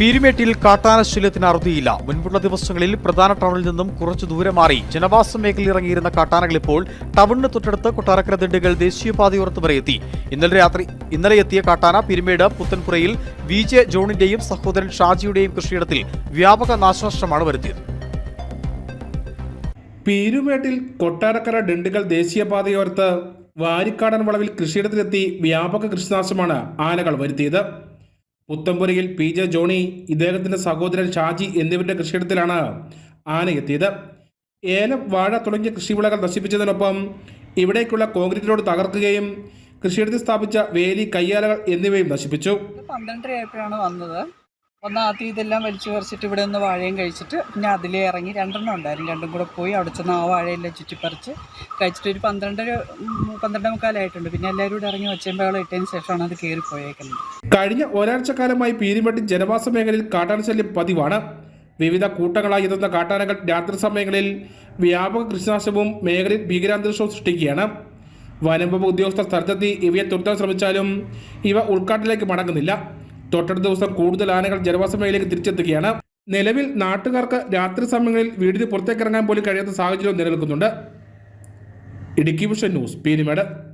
പീരുമേട്ടിൽ കാട്ടാനശല്യത്തിന് അറുതിയില്ല. മുൻപുള്ള ദിവസങ്ങളിൽ പ്രധാന ടൗണിൽ നിന്നും കുറച്ചു ദൂരെ മാറി ജനവാസ മേഖലയിൽ ഇറങ്ങിയിരുന്ന കാട്ടാനകൾ ഇപ്പോൾ ടൗണിന് തൊട്ടടുത്ത് കൊട്ടാരക്കര ദിണ്ടുകൾ ദേശീയപാതയോർത്ത് വരെ എത്തി. ഇന്നലെ രാത്രി ഇന്നലെ എത്തിയ കാട്ടാന പീരുമേട് പുത്തൻപുറയിൽ വി ജെ ജോണിന്റെയും സഹോദരൻ ഷാജിയുടെയും കൃഷിയിടത്തിൽ വ്യാപക നാശനഷ്ടമാണ് വരുത്തിയത്. പീരുമേട്ടിൽ കൊട്ടാരക്കര ഡണ്ടുകൾ ദേശീയപാതയോർത്ത് വാരിക്കാടൻ വളവിൽ കൃഷിയിടത്തിലെത്തി വ്യാപക കൃഷിനാശമാണ് ആനകൾ വരുത്തിയത്. പുത്തമ്പുരയിൽ പി ജെ ജോണി ഇദ്ദേഹത്തിന്റെ സഹോദരൻ ഷാജി എന്നിവരുടെ കൃഷിയിടത്തിലാണ് ആനയെത്തിയത് ഏലം വാഴ തുടങ്ങിയ കൃഷിവിളകൾ നശിപ്പിച്ചതിനൊപ്പം ഇവിടേക്കുള്ള കോൺക്രീറ്റ് റോഡ് തകർക്കുകയും കൃഷിയിടത്തിൽ സ്ഥാപിച്ച വേലി കയ്യാലകൾ എന്നിവയും നശിപ്പിച്ചു. പന്ത്രണ്ടര ആയപ്പോഴാണ് വന്നത്. വന്ന് ആദ്യം ഇതെല്ലാം വലിച്ചു പറിച്ചിട്ട് ഇവിടെ നിന്ന് വാഴയും കഴിച്ചിട്ട് പിന്നെ അതിലേ ഇറങ്ങി രണ്ടെണ്ണം ഉണ്ടായിരുന്നു. രണ്ടും കൂടെ പോയി അവിടെ ചെന്ന് ആ വാഴയെല്ലാം ചുറ്റിപ്പറിച്ച് കഴിച്ചിട്ട് ഒരു പന്ത്രണ്ട് പന്ത്രണ്ടേ മുക്കാലായിട്ടുണ്ട് പിന്നെ എല്ലാവരും കൂടെ ഇറങ്ങി ഒച്ചയമ്പകളും ഇട്ടതിന് ശേഷമാണ് അത് കയറിപ്പോയേക്കുന്നത് കഴിഞ്ഞ ഒരാഴ്ചക്കാലമായി പീരിമട്ടി ജനവാസ മേഖലയിൽ കാട്ടാന ശല്യം പതിവാണ്. വിവിധ കൂട്ടങ്ങളായി എത്തുന്ന കാട്ടാനകൾ രാത്രി സമയങ്ങളിൽ വ്യാപക കൃഷിനാശവും മേഖലയിൽ ഭീകരാന്തരീക്ഷവും സൃഷ്ടിക്കുകയാണ്. വനംവകുപ്പ് ഉദ്യോഗസ്ഥർ സ്ഥലത്തെത്തി ഇവയെ തുരത്താൻ ശ്രമിച്ചാലും ഇവ ഉൾക്കാട്ടിലേക്ക് മടങ്ങുന്നില്ല. തൊട്ടടുത്ത ദിവസം കൂടുതൽ ആനകൾ ജനവാസ മേഖലയിലേക്ക് തിരിച്ചെത്തുകയാണ്. നിലവിൽ നാട്ടുകാർക്ക് രാത്രി സമയങ്ങളിൽ വീടിന് പുറത്തേക്കിറങ്ങാൻ പോലും കഴിയാത്ത സാഹചര്യം നിലനിൽക്കുന്നുണ്ട്. Idukki vision news Peermade.